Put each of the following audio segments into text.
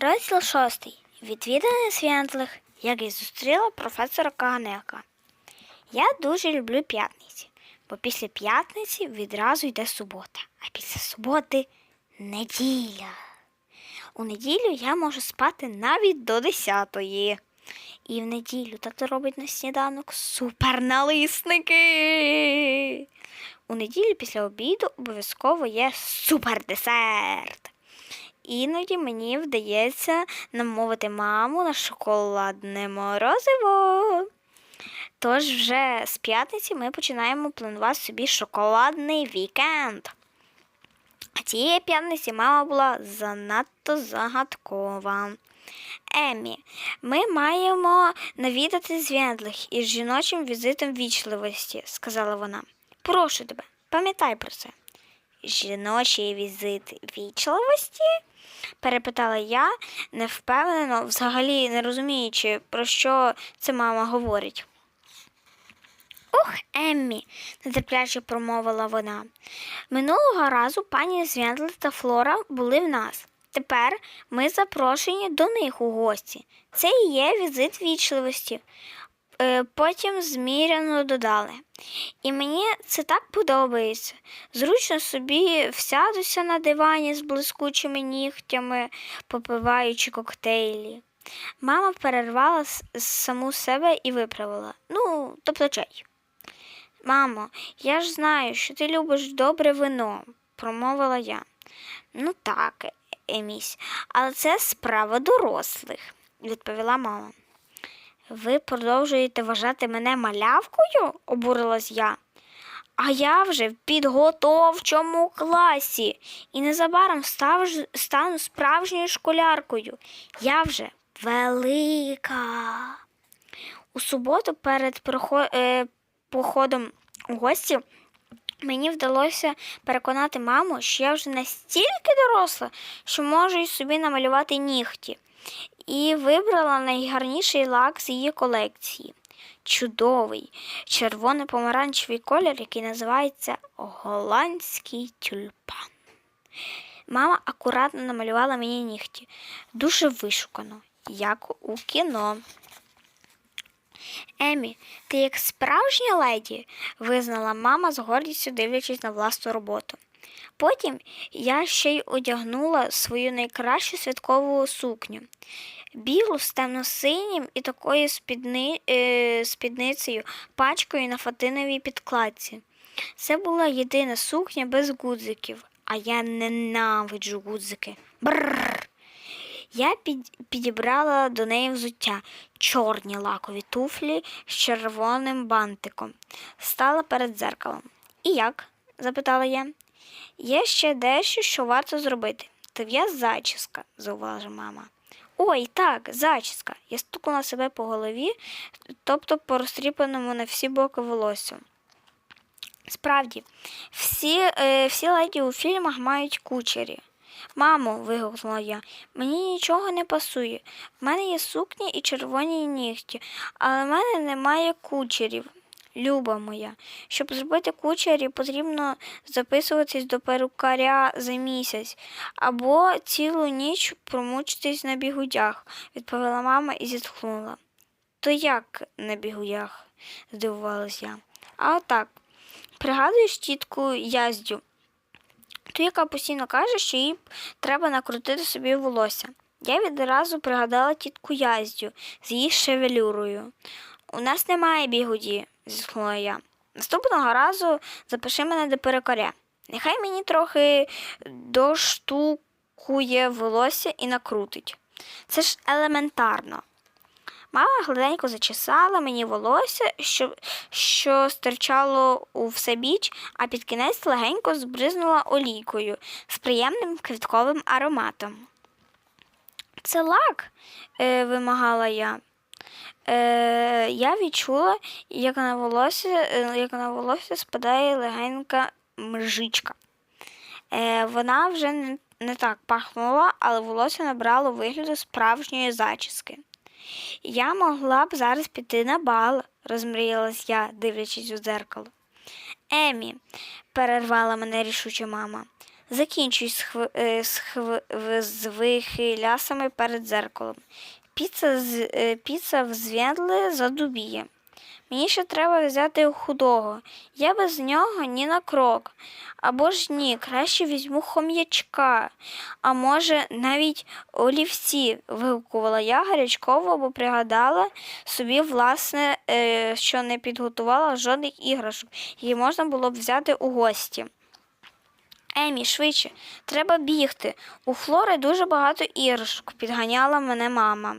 Розділ шостий. Відвідини світлих, як і зустріла професора Каганека. Я дуже люблю п'ятниці, бо після п'ятниці відразу йде субота, а після суботи неділя. У неділю я можу спати навіть до десятої. І в неділю тато робить на сніданок суперналисники. У неділю після обіду обов'язково є супердесерт. Іноді мені вдається намовити маму на шоколадне морозиво. Тож вже з п'ятниці ми починаємо планувати собі шоколадний вікенд. А цієї п'ятниці мама була занадто загадкова. Емі, ми маємо навідати зв'язних із жіночим візитом вічливості, сказала вона. Прошу тебе, пам'ятай про це. Жіночий візит вічливості? Перепитала я, невпевнено, взагалі не розуміючи, про що це мама говорить. Ох, Еммі, нетерпляче промовила вона. Минулого разу пані Звяндли та Флора були в нас. Тепер ми запрошені до них у гості. Це і є візит вічливості. Е, Потім зміряно додали. І мені це так подобається. Зручно собі всядуся на дивані з блискучими нігтями, попиваючи коктейлі. Мама перервала саму себе і виправила. Ну, тобто чай. Мамо, я ж знаю, що ти любиш добре вино, промовила я. Ну так, Емісь, але це справа дорослих, відповіла мама. Ви продовжуєте вважати мене малявкою? обурилась я. А я вже в підготовчому класі і незабаром став, стану справжньою школяркою. Я вже велика. У суботу перед е, походом у гості мені вдалося переконати маму, що я вже настільки доросла, що можу й собі намалювати нігті. І вибрала найгарніший лак з її колекції. Чудовий червоно-помаранчевий колір, який називається голландський тюльпан. Мама акуратно намалювала мені нігті, дуже вишукано, як у кіно. Емі, ти як справжня леді, визнала мама з гордістю, дивлячись на власну роботу. Потім я ще й одягнула свою найкращу святкову сукню. Білу з темно-синім і такою спідни, е, спідницею, пачкою на фатиновій підкладці. Це була єдина сукня без гудзиків, а я ненавиджу гудзики. Бррр. Я під, підібрала до неї взуття чорні лакові туфлі з червоним бантиком. Стала перед дзеркалом. І як? запитала я. Є ще дещо, що варто зробити. Твоя зачіска, зауважила мама. Ой, так, зачіска. Я стукнула себе по голові, тобто по розтріпаному на всі боки волосю. Справді, всі, е, всі леді у фільмах мають кучері. Мамо, вигукнула я, мені нічого не пасує. В мене є сукні і червоні нігті, але в мене немає кучерів. Люба моя, щоб зробити кучері, потрібно записуватись до перукаря за місяць або цілу ніч промучитись на бігудях, відповіла мама і зітхнула. То як на бігудях? здивувалась я. А отак. Пригадуєш тітку Яздю, ту, яка постійно каже, що їй треба накрутити собі волосся. Я відразу пригадала тітку Яздю з її шевелюрою. У нас немає бігуді, зітхнула я. Наступного разу запиши мене до перекоря. Нехай мені трохи доштукує волосся і накрутить. Це ж елементарно. Мама гладенько зачесала мені волосся, що, що стирчало у всебіч, а під кінець легенько збризнула олійкою з приємним квітковим ароматом. Це лак, е, вимагала я. Е, я відчула, як на волосся, е, як на волосся спадає легенька мжичка. Е, вона вже не, не так пахнула, але волосся набрало вигляду справжньої зачіски. Я могла б зараз піти на бал, розмріялась я, дивлячись у дзеркало. Емі, перервала мене рішуче мама, Закінчуй з, хв... е, з, хв... з вихилясами перед зеркалом. Піца, з... е, піца взв'ядли задубіє. Мені ще треба взяти худого. Я без нього ні на крок. Або ж ні, краще візьму хом'ячка, а може навіть олівці, вигукувала я гарячково, бо пригадала собі, власне, е, що не підготувала жодних іграшок, які можна було б взяти у гості. Емі, швидше, треба бігти. У Флори дуже багато іграшок, підганяла мене мама.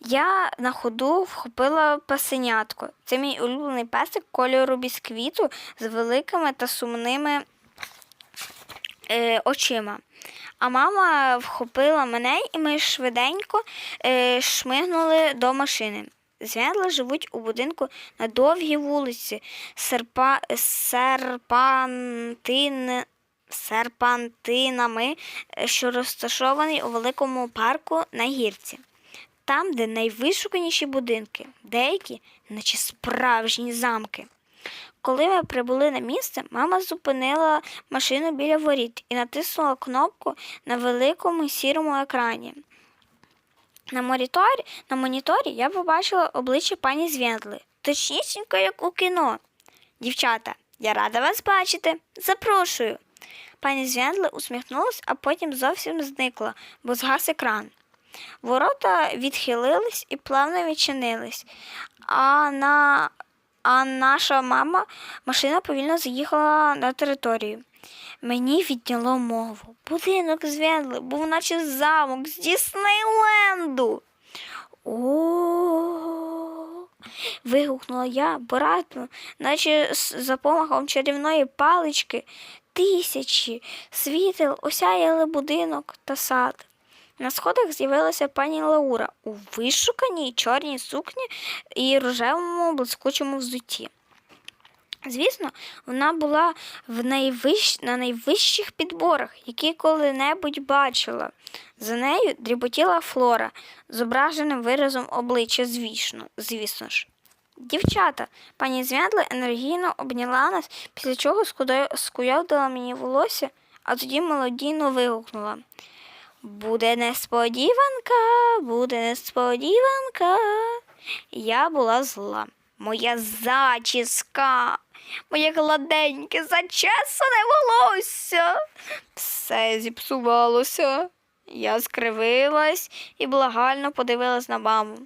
Я на ходу вхопила песенятко. Це мій улюблений песик кольору бісквіту з великими та сумними е, очима. А мама вхопила мене, і ми швиденько е, шмигнули до машини. Зв'язли живуть у будинку на довгій вулиці серпа, серпантин, серпантинами, е, що розташований у великому парку на гірці. Там, де найвишуканіші будинки, деякі, наче справжні замки. Коли ми прибули на місце, мама зупинила машину біля воріт і натиснула кнопку на великому сірому екрані. На моніторі, на моніторі я побачила обличчя пані Звєндли, точнісінько, як у кіно. Дівчата, я рада вас бачити. Запрошую. Пані Звєндли усміхнулась, а потім зовсім зникла, бо згас екран. Ворота відхилились і плавно відчинились, а, на... а наша мама машина повільно заїхала на територію. Мені відняло мову. Будинок зв'язли, був наче замок з Діснейленду. О. вигукнула я боратно, наче з за помахом чарівної палички. Тисячі світил осяяли будинок та сад. На сходах з'явилася пані Лаура у вишуканій чорній сукні і рожевому блискучому взутті. Звісно, вона була в найвищ... на найвищих підборах, які коли-небудь бачила. За нею дріботіла флора, зображеним виразом обличчя, звісно, звісно ж. Дівчата, пані Звядла енергійно обняла нас, після чого скуйовдила мені волосся, а тоді мелодійно вигукнула. Буде несподіванка, буде несподіванка. Я була зла. Моя зачіска, моє гладеньке, зачесане волосся. Все зіпсувалося. Я скривилась і благально подивилась на маму.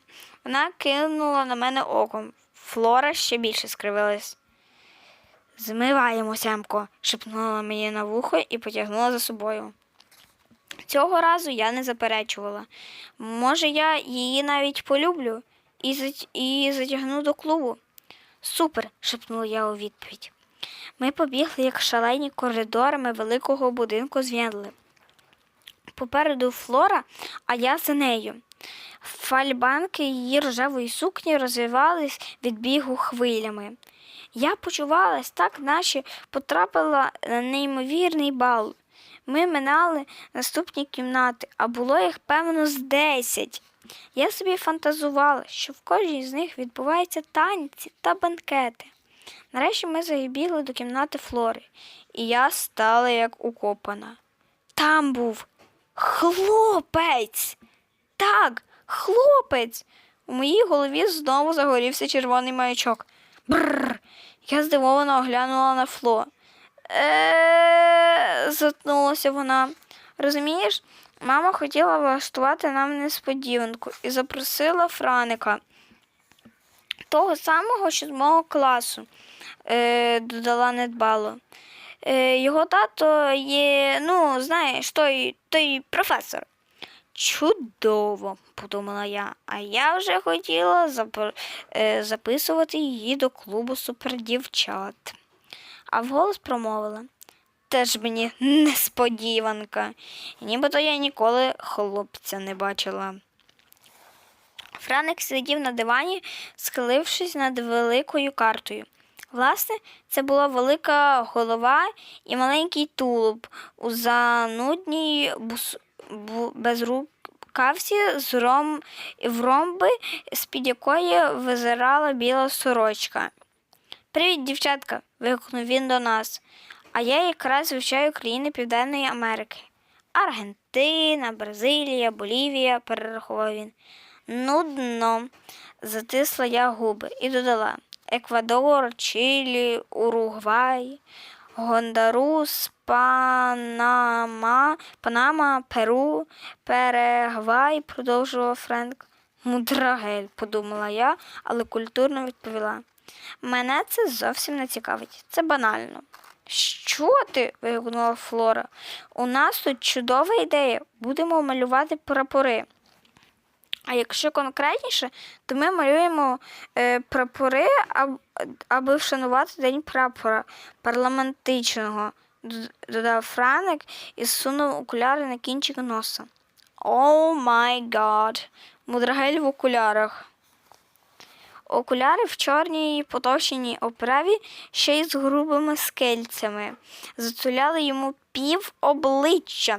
Вона кинула на мене оком. Флора ще більше скривилась. Змиваємося, Емко, шепнула мені на вухо і потягнула за собою. Цього разу я не заперечувала. Може, я її навіть полюблю і, затягну до клубу. Супер, шепнула я у відповідь. Ми побігли, як шалені коридорами великого будинку з Попереду Флора, а я за нею. Фальбанки її рожевої сукні розвивались від бігу хвилями. Я почувалась так, наче потрапила на неймовірний бал. Ми минали наступні кімнати, а було їх, певно, з десять. Я собі фантазувала, що в кожній з них відбуваються танці та банкети. Нарешті ми забігли до кімнати Флори, і я стала як укопана. Там був хлопець. Так, хлопець. У моїй голові знову загорівся червоний маячок. Бррр. Я здивовано оглянула на Фло. Е, затнулася вона. Розумієш, мама хотіла влаштувати нам несподіванку і запросила Франика, того самого, що з класу, е, додала недбало. Е, його тато є, ну, знаєш, той, той професор. Чудово, подумала я, а я вже хотіла е, записувати її до клубу супердівчат. А вголос промовила. Теж мені несподіванка. Нібито я ніколи хлопця не бачила. Франик сидів на дивані, схилившись над великою картою. Власне, це була велика голова і маленький тулуб у занудній бус... бу... безрукавці з ром... в ромби, з-під якої визирала біла сорочка. Привіт, дівчатка. вигукнув він до нас. А я якраз вивчаю країни Південної Америки. Аргентина, Бразилія, Болівія, перерахував він. Нудно, затисла я губи і додала Еквадор, Чилі, Уругвай, Гондурас, Панама, Панама, Перу, Перегвай, продовжував Френк. Мудрагель, подумала я, але культурно відповіла. Мене це зовсім не цікавить. Це банально. Що ти? вигукнула Флора. У нас тут чудова ідея. Будемо малювати прапори. А якщо конкретніше, то ми малюємо е, прапори, аб, аби вшанувати День прапора парламентичного, додав Франик і сунув окуляри на кінчик носа. О май гад! Мудрагель в окулярах. Окуляри в чорній потовщеній оправі ще й з грубими скельцями. Затуляли йому пів обличчя.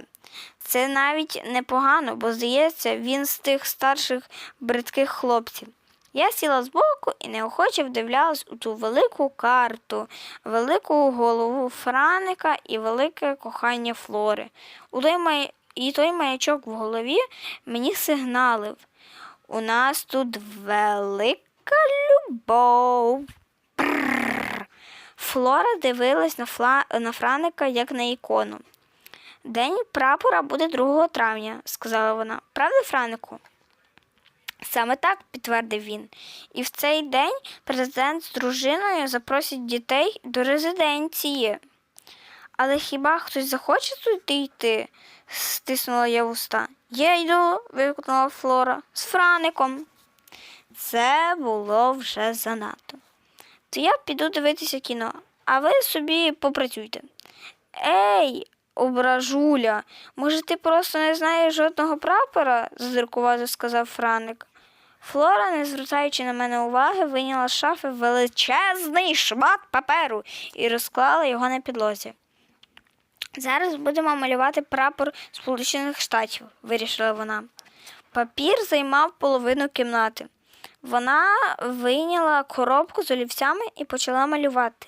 Це навіть непогано, бо, здається, він з тих старших бридких хлопців. Я сіла збоку і неохоче вдивлялась у ту велику карту, велику голову Франика і велике кохання Флори. У той май... І той маячок в голові мені сигналив. У нас тут велика любов. Прррр. Флора дивилась на, фла... на Франика як на ікону. День прапора буде 2 травня, сказала вона. Правда, Франику? Саме так, підтвердив він. І в цей день президент з дружиною запросить дітей до резиденції. Але хіба хтось захоче туди йти? стиснула я вуста. Я йду, вигукнула Флора, з Фраником. Це було вже занадто. То я піду дивитися кіно, а ви собі попрацюйте. Ей, ображуля, може, ти просто не знаєш жодного прапора? задиркувато сказав Франик. Флора, не звертаючи на мене уваги, вийняла з шафи величезний шмат паперу і розклала його на підлозі. Зараз будемо малювати прапор Сполучених Штатів, вирішила вона. Папір займав половину кімнати. Вона вийняла коробку з олівцями і почала малювати.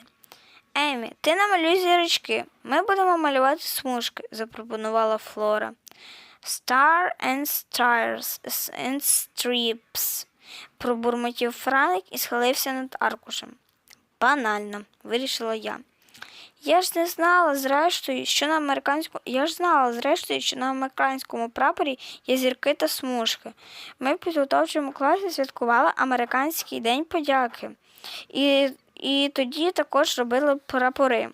Емі, ти намалюй зірочки. Ми будемо малювати смужки, запропонувала Флора. Star and stars and strips, пробурмотів Франик і схилився над аркушем. Банально, вирішила я. Я ж не знала, зрештою, що на американському. Я ж знала, зрештою, що на американському прапорі є зірки та смужки. Ми в підготовчому класі святкували американський день подяки. І, і тоді також робили прапори.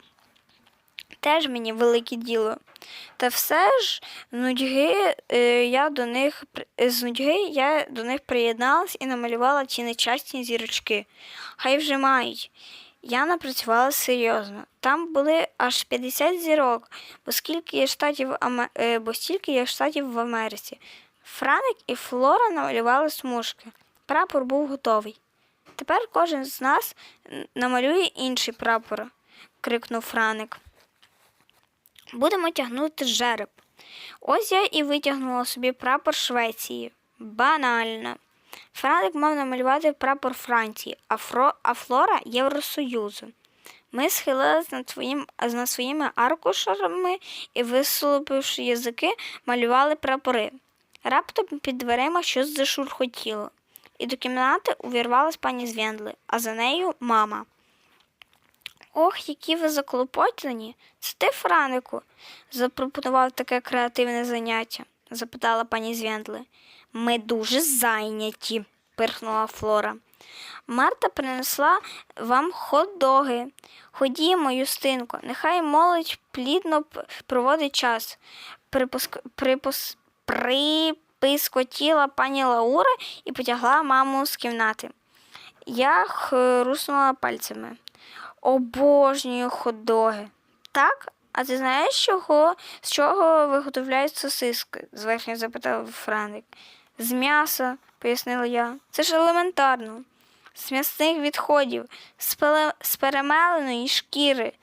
Теж мені велике діло. Та все ж нудьги, е, я до них, з нудьги я до них приєдналась і намалювала ті нечасні зірочки. Хай вже мають. Я напрацювала серйозно. Там були аж 50 зірок, бо скільки є штатів, е, бо стільки є штатів в Америці. Франик і Флора намалювали смужки. Прапор був готовий. Тепер кожен з нас намалює інший прапор, крикнув Франик. Будемо тягнути жереб. Ось я і витягнула собі прапор Швеції. Банально. Франик мав намалювати прапор Франції, а, Фро, а Флора Євросоюзу. Ми схилились над, своїм, над своїми аркушами і, висолопивши язики, малювали прапори. Раптом під дверима щось зашурхотіло, і до кімнати увірвалась пані Звендли, а за нею мама. Ох, які ви заклопотані. Це ти, Франику, запропонував таке креативне заняття? запитала пані Звендли. Ми дуже зайняті, пирхнула Флора. Марта принесла вам хот-доги. Ходімо, Юстинко, нехай молодь плідно проводить час. Припуск... Припус... Припискотіла пані Лаура і потягла маму з кімнати. Я хруснула пальцями. Обожнюю хот-доги. Так? А ти знаєш, чого, з чого виготовляють сосиски? зверхньо запитав Франик. З м'яса, пояснила я. Це ж елементарно. З м'ясних відходів, з, пеле... з перемеленої шкіри.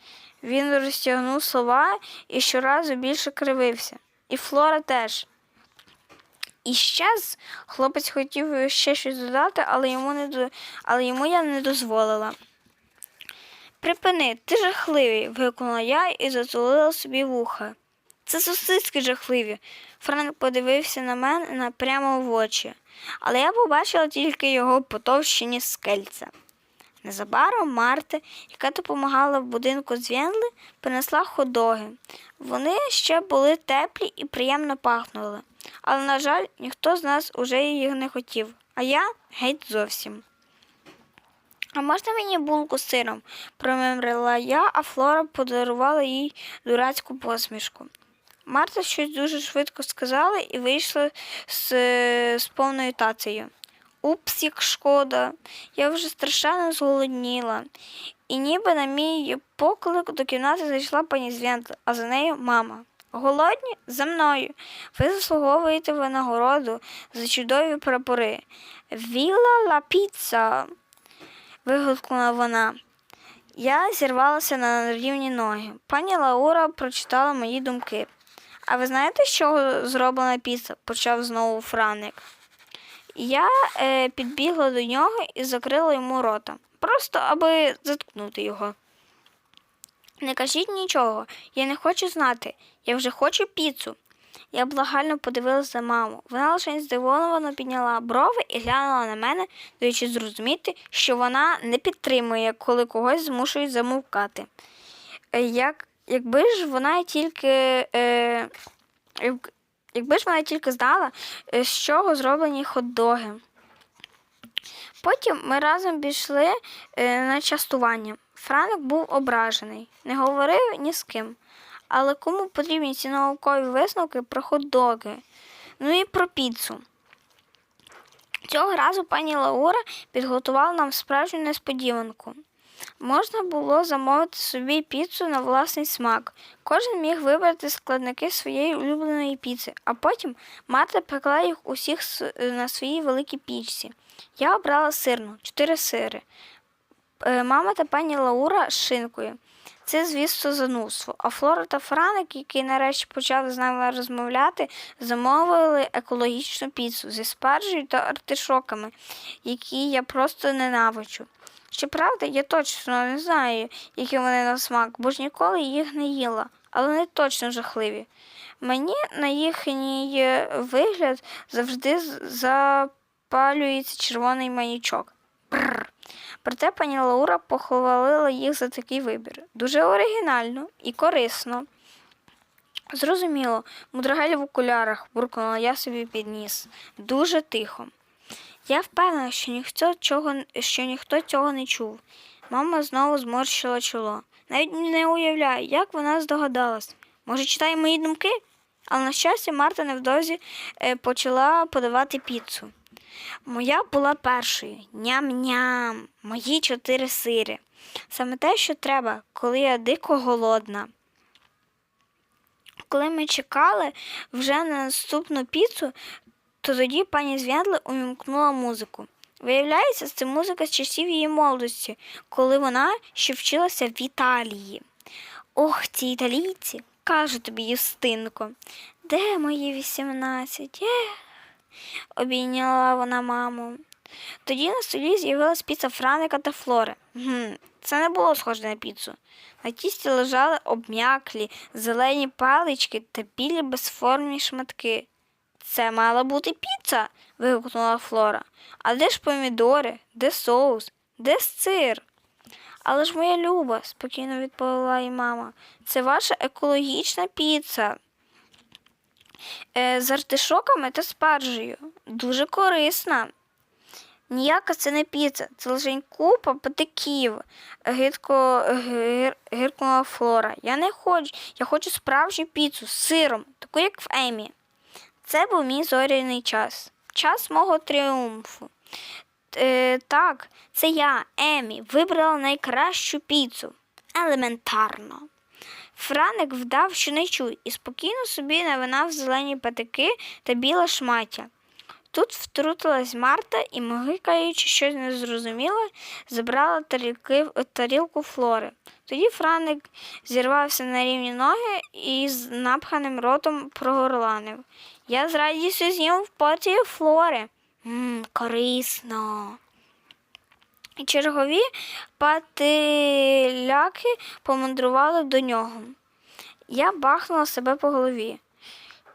Він розтягнув слова і щоразу більше кривився. І Флора теж. І щас хлопець хотів ще щось додати, але йому, не але йому я не дозволила. Припини, ти жахливий, вигукнула я і затулила собі вуха. Це сосиски жахливі. Франк подивився на мене прямо в очі, але я побачила тільки його потовщені скельця. Незабаром Марта, яка допомагала в будинку з Венли, принесла ходоги. Вони ще були теплі і приємно пахнули, але, на жаль, ніхто з нас уже їх не хотів, а я геть зовсім. А можна мені булку з сиром? промимрила я, а Флора подарувала їй дурацьку посмішку. Марта щось дуже швидко сказала і вийшла з, з повною тацею. Упс, як шкода, я вже страшенно зголодніла. І ніби на мій поклик до кімнати зайшла пані Звєнтла, а за нею мама. Голодні? За мною. Ви заслуговуєте винагороду за чудові прапори. Віла ла піца. Вигукнула вона. Я зірвалася на рівні ноги. Пані Лаура прочитала мої думки. А ви знаєте, з чого зроблена піца? почав знову Франик. Я е, підбігла до нього і закрила йому рота, просто аби заткнути його. Не кажіть нічого, я не хочу знати. Я вже хочу піцу. Я благально подивилася на маму. Вона лише здивовано підняла брови і глянула на мене, даючи зрозуміти, що вона не підтримує, коли когось змушують замовкати. Е, Як, якби ж вона тільки. Е, Якби ж вона тільки знала, е, з чого зроблені хот-доги. Потім ми разом пішли е, на частування. Франик був ображений, не говорив ні з ким. Але кому потрібні ці наукові висновки про хот-доги? Ну і про піцу. Цього разу пані Лаура підготувала нам справжню несподіванку. Можна було замовити собі піцу на власний смак. Кожен міг вибрати складники своєї улюбленої піци, а потім Марта пекла їх усіх на своїй великій пічці. Я обрала сирну, чотири сири. Е, Мама та пані Лаура з шинкою. Це, звісно, занудство. А Флора та Франик, який нарешті почав з нами розмовляти, замовили екологічну піцу зі спаржею та артишоками, які я просто ненавиджу. Щоправда, я точно не знаю, які вони на смак, бо ж ніколи їх не їла, але вони точно жахливі. Мені на їхній е, вигляд завжди запалюється червоний маячок. Бррр. Проте пані Лаура похвалила їх за такий вибір. Дуже оригінально і корисно. Зрозуміло, мудрагель в окулярах, буркнула я собі під ніс. Дуже тихо. Я впевнена, що ніхто, чого, що ніхто цього не чув. Мама знову зморщила чоло. Навіть не уявляю, як вона здогадалась. Може, читає мої думки? Але, на щастя, Марта невдовзі е, почала подавати піцу. Моя була першою. Ням-ням. Мої чотири сири. Саме те, що треба, коли я дико голодна. Коли ми чекали вже на наступну піцу, то тоді пані Звядли увімкнула музику. Виявляється, це музика з часів її молодості, коли вона ще вчилася в Італії. Ох, ці італійці, кажу тобі, Юстинко, де мої вісімнадцять? Обійняла вона маму. Тоді на столі з'явилась піца Франика та Флори. Гм, це не було схоже на піцу. На тісті лежали обм'яклі, зелені палички та білі безформні шматки. Це мала бути піца. вигукнула Флора. А де ж помідори, де соус, де сир? Але ж моя люба, спокійно відповіла їй мама, це ваша екологічна піца. Е, з артишоками та спаржею. Дуже корисна. Ніяка це не піца, це лише купа патиків, гидко гир, гиркнула Флора. Я не хочу, я хочу справжню піцу з сиром, таку як в Емі. Це був мій зоряний час, час мого тріумфу. Е, так, це я, Емі, вибрала найкращу піцу. Елементарно. Франик вдав, що не чує, і спокійно собі навинав зелені патики та біле шмаття. Тут втрутилась Марта і, могикаючи щось незрозуміле, забрала тарілки, тарілку флори. Тоді Франик зірвався на рівні ноги і з напханим ротом прогорланив. Я з радістю з'їм в порцію флори. Мм, корисно. Чергові патиляки помандрували до нього. Я бахнула себе по голові.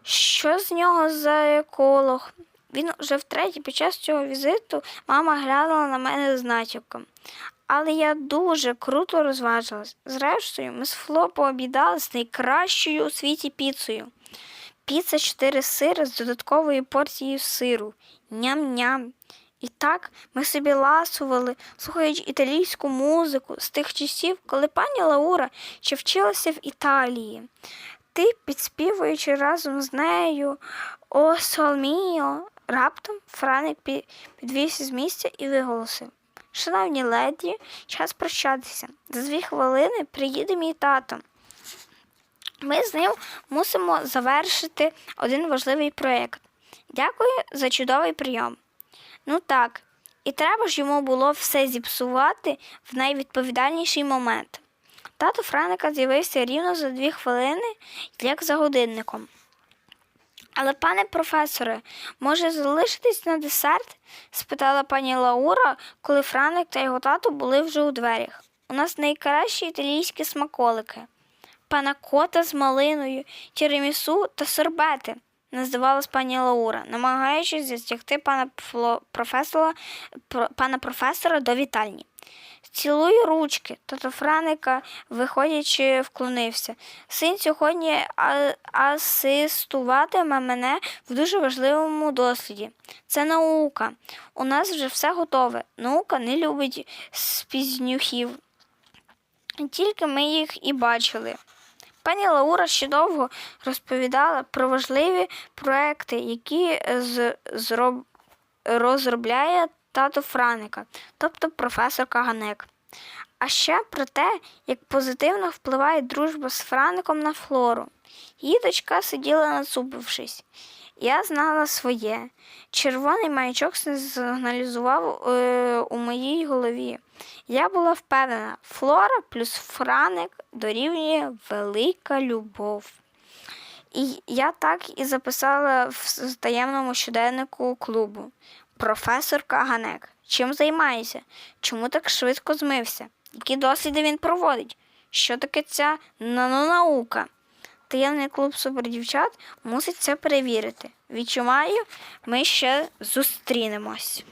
Що з нього за еколог? Він вже втретє під час цього візиту мама глянула на мене з натяком. Але я дуже круто розважилась. Зрештою, ми з Фло пообідали з найкращою у світі піцею. Піца чотири сири з додатковою порцією сиру. Ням-ням. І так ми собі ласували, слухаючи італійську музику з тих часів, коли пані Лаура ще вчилася в Італії. Ти, підспівуючи разом з нею О Солміо, раптом Франик підвівся з місця і виголосив. Шановні леді, час прощатися. За дві хвилини приїде мій тато. Ми з ним мусимо завершити один важливий проєкт. Дякую за чудовий прийом. Ну так, і треба ж йому було все зіпсувати в найвідповідальніший момент. Тато Франика з'явився рівно за дві хвилини, як за годинником. Але, пане професоре, може залишитись на десерт? спитала пані Лаура, коли Франик та його тато були вже у дверях. У нас найкращі італійські смаколики. Панакота з малиною, тірамісу та сорбети, називалась пані Лаура, намагаючись затягти пана професора, про- пана професора до вітальні. Цілую ручки, тато Франика, виходячи, вклонився. Син сьогодні асистуватиме мене в дуже важливому досліді. Це наука. У нас вже все готове. Наука не любить спізнюхів. Тільки ми їх і бачили. Пані Лаура ще довго розповідала про важливі проекти, які з, зроб, розробляє тато Франика, тобто професор Каганек. А ще про те, як позитивно впливає дружба з Фраником на флору. Її дочка сиділа насупившись. Я знала своє. Червоний маячок сигналізував е, у моїй голові. Я була впевнена, флора плюс франик дорівнює велика любов. І я так і записала в таємному щоденнику клубу. Професор Каганек. Чим займається? Чому так швидко змився? Які досліди він проводить? Що таке ця нанонаука? Таємний клуб супердівчат мусить це перевірити. Відчуваю, ми ще зустрінемось.